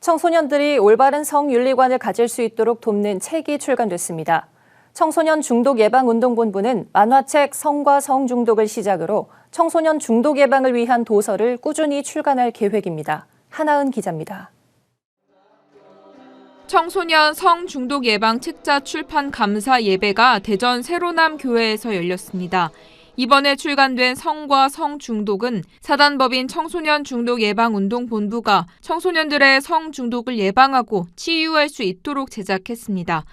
청소년들이 올바른 성윤리관을 가질 수 있도록 돕는 책이 출간됐습니다. 청소년 중독 예방 운동본부는 만화책 성과 성중독을 시작으로 청소년 중독 예방을 위한 도서를 꾸준히 출간할 계획입니다. 하나은 기자입니다. 청소년 성중독 예방 책자 출판 감사 예배가 대전 세로남 교회에서 열렸습니다. 이번에 출간된 성과 성 중독은 사단법인 청소년 중독 예방 운동 본부가 청소년들의 성 중독을 예방하고 치유할 수 있도록 제작했습니다.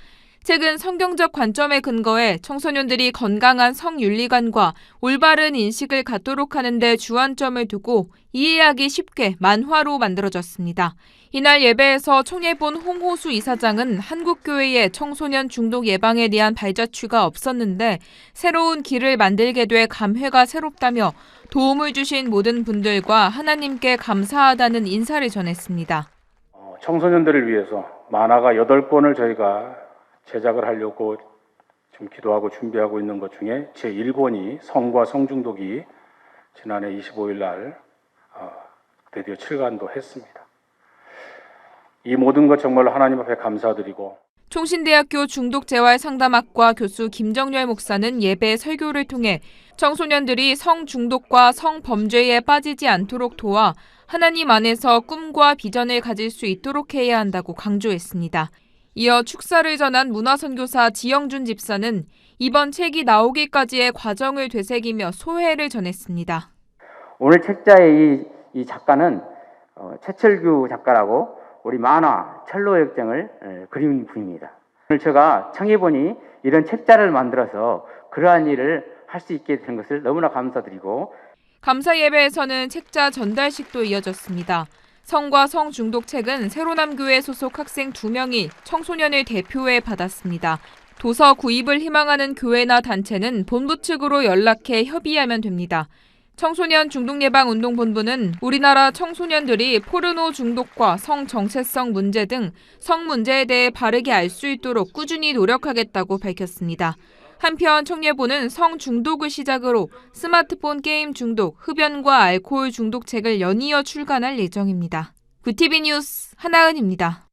책은 성경적 관점에 근거해 청소년들이 건강한 성윤리관과 올바른 인식을 갖도록 하는 데 주안점을 두고 이해하기 쉽게 만화로 만들어졌습니다. 이날 예배에서 청예본 홍호수 이사장은 한국교회의 청소년 중독 예방에 대한 발자취가 없었는데 새로운 길을 만들게 돼 감회가 새롭다며 도움을 주신 모든 분들과 하나님께 감사하다는 인사를 전했습니다. 어, 청소년들을 위해서 만화가 8권을 저희가 제작을 하려고 지금 기도하고 준비하고 있는 것 중에 제 1권이 성과 성중독이 지난해 25일 날 어, 드디어 출간도 했습니다. 이 모든 것 정말로 하나님 앞에 감사드리고 총신대학교 중독재활 상담학과 교수 김정열 목사는 예배 설교를 통해 청소년들이 성중독과 성범죄에 빠지지 않도록 도와 하나님 안에서 꿈과 비전을 가질 수 있도록 해야 한다고 강조했습니다. 이어 축사를 전한 문화선교사 지영준 집사는 이번 책이 나오기까지의 과정을 되새기며 소회를 전했습니다. 오늘 책자의 이, 이 작가는 어, 최철규 작가라고 우리 만화 철로 역정을 에, 그린 분입니다. 오늘 제가 청해보니 이런 책자를 만들어서 그러한 일을 할 수 있게 된 것을 너무나 감사드리고 감사 예배에서는 책자 전달식도 이어졌습니다. 성과 성 중독 책은 세로남교회 소속 학생 2명이 청소년을 대표해 받았습니다. 도서 구입을 희망하는 교회나 단체는 본부 측으로 연락해 협의하면 됩니다. 청소년 중독 예방 운동 본부는 우리나라 청소년들이 포르노 중독과 성 정체성 문제 등 성 문제에 대해 바르게 알 수 있도록 꾸준히 노력하겠다고 밝혔습니다. 한편 청예보는 성 중독을 시작으로 스마트폰 게임 중독, 흡연과 알코올 중독 책을 연이어 출간할 예정입니다. 구티비 뉴스 하나은입니다.